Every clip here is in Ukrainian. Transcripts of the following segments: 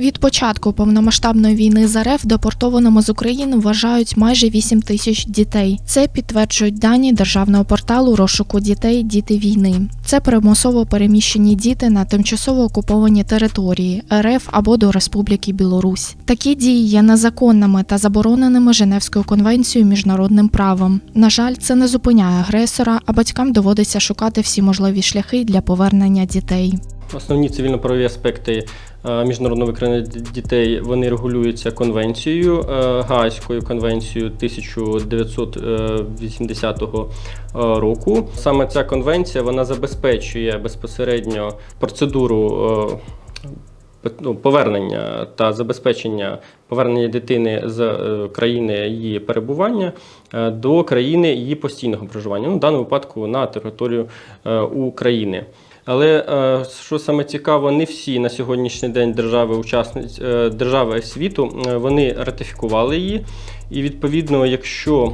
Від початку повномасштабної війни з РФ депортованими з України вважають майже 8 тисяч дітей. Це підтверджують дані державного порталу розшуку дітей Діти війни. Це примусово переміщені діти на тимчасово окуповані території РФ або до Республіки Білорусь. Такі дії є незаконними та забороненими Женевською конвенцією міжнародним правом. На жаль, це не зупиняє агресора, а батькам доводиться шукати всі можливі шляхи для повернення дітей. Основні цивільно-правові аспекти е, міжнародного викрадення дітей вони регулюються конвенцією е, Гаазькою конвенцією 1980 року. Саме ця конвенція вона забезпечує безпосередньо процедуру. е, ну, Повернення та забезпечення повернення дитини з е, країни її перебування е, до країни її постійного проживання. Ну, в даному випадку на територію е, України. Але е, що саме цікаво, не всі на сьогоднішній день держави учасниць е, держави світу е, вони ратифікували її. І відповідно, якщо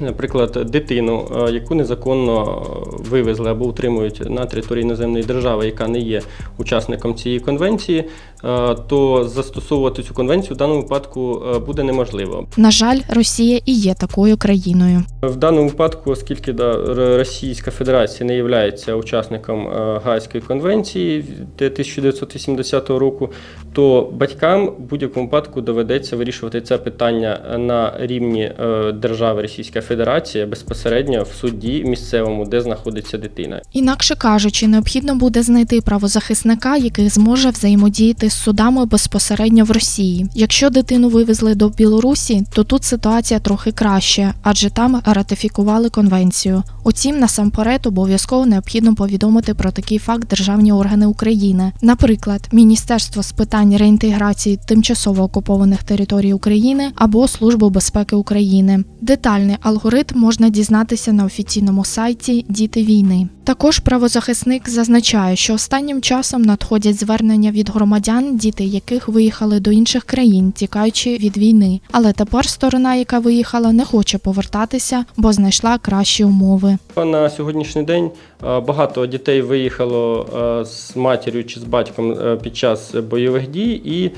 Наприклад, дитину, е, яку незаконно е, вивезли або утримують на території іноземної держави, яка не є учасником цієї конвенції, е, то застосовувати цю конвенцію в даному випадку буде неможливо. На жаль, Росія і є такою країною. В даному випадку, оскільки да, Російська Федерація не є учасником Гаазької конвенції 1980 року, то батькам в будь-якому випадку доведеться вирішувати це питання на рівні держави Російська Федерація безпосередньо в суді місцевому, де знаходиться дитина. Інакше кажучи, необхідно буде знайти правозахисника, який зможе взаємодіяти з судами безпосередньо в Росії. Якщо дитину вивезли до Білорусі, то тут ситуація трохи краще, адже там ратифікували конвенцію. Утім, насамперед обов'язково необхідно повідомити про такий факт державні органи України, наприклад, Міністерство з питань реінтеграції тимчасово окупованих територій України або Службу безпеки України. Детальний алгоритм можна дізнатися на офіційному сайті Діти війни. Також правозахисник зазначає, що останнім часом надходять звернення від громадян, діти яких виїхали до інших країн, тікаючи від війни. Але тепер сторона, яка виїхала, не хоче повертатися, бо знайшла кращі умови. На сьогоднішній день е, багато дітей виїхало е, з матір'ю чи з батьком е, під час бойових дій, і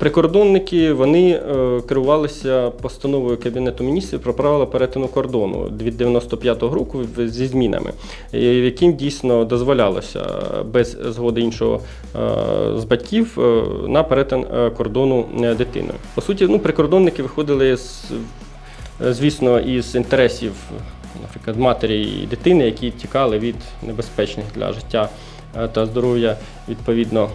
прикордонники вони керувалися постановою Кабінету міністрів про правила перетину кордону від 95-го року зі змінами, яким дійсно дозволялося е, без згоди іншого е, з батьків е, на перетин кордону дитиною. По суті, ну, прикордонники виходили з звісно, із інтересів, наприклад, матері і дитини, які тікали від небезпечних для життя та здоров'я відповідно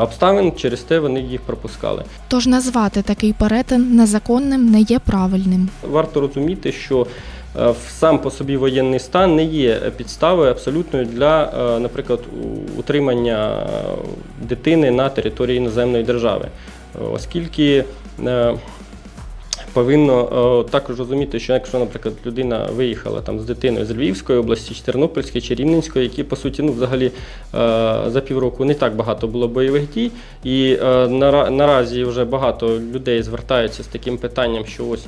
обставин, через те вони їх пропускали. Тож назвати такий перетин незаконним не є правильним. Варто розуміти, що сам по собі воєнний стан не є підставою абсолютною для, е, наприклад, утримання е, дитини на території іноземної держави, Е, оскільки е, повинно е, також розуміти, що якщо, наприклад, людина виїхала там з дитиною з Львівської області, чи Тернопільської чи Рівненської, які по суті ну взагалі е, за півроку не так багато було бойових дій, і е, нара- наразі вже багато людей звертаються з таким питанням, що ось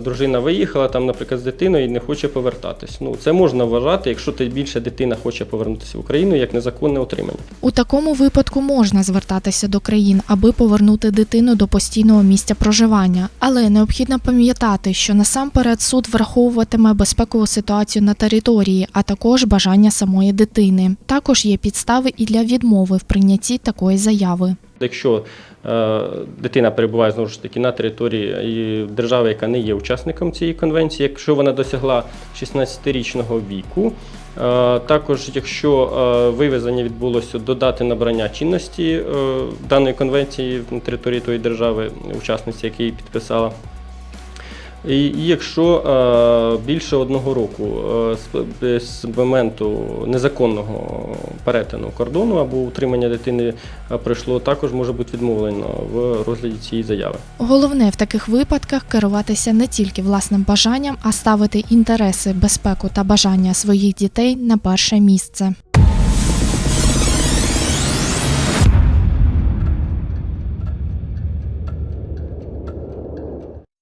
дружина виїхала там, наприклад, з дитиною і не хоче повертатись. Ну це можна вважати, якщо тим більше дитина хоче повернутися в Україну як незаконне утримання. У такому випадку можна звертатися до країн, аби повернути дитину до постійного місця проживання, але необхідно пам'ятати, що насамперед суд враховуватиме безпекову ситуацію на території, а також бажання самої дитини. Також є підстави і для відмови в прийнятті такої заяви. Якщо е, дитина перебуває знову ж таки на території держави, яка не є учасником цієї конвенції, якщо вона досягла 16-річного віку, е, також якщо е, вивезення відбулося до дати набрання чинності даної конвенції на території тої держави, учасниці, яка підписала. І, якщо е, більше одного року е, з, моменту незаконного перетину кордону або утримання дитини е, пройшло, також може бути відмовлено в розгляді цієї заяви. Головне в таких випадках керуватися не тільки власним бажанням, а ставити інтереси, безпеку та бажання своїх дітей на перше місце.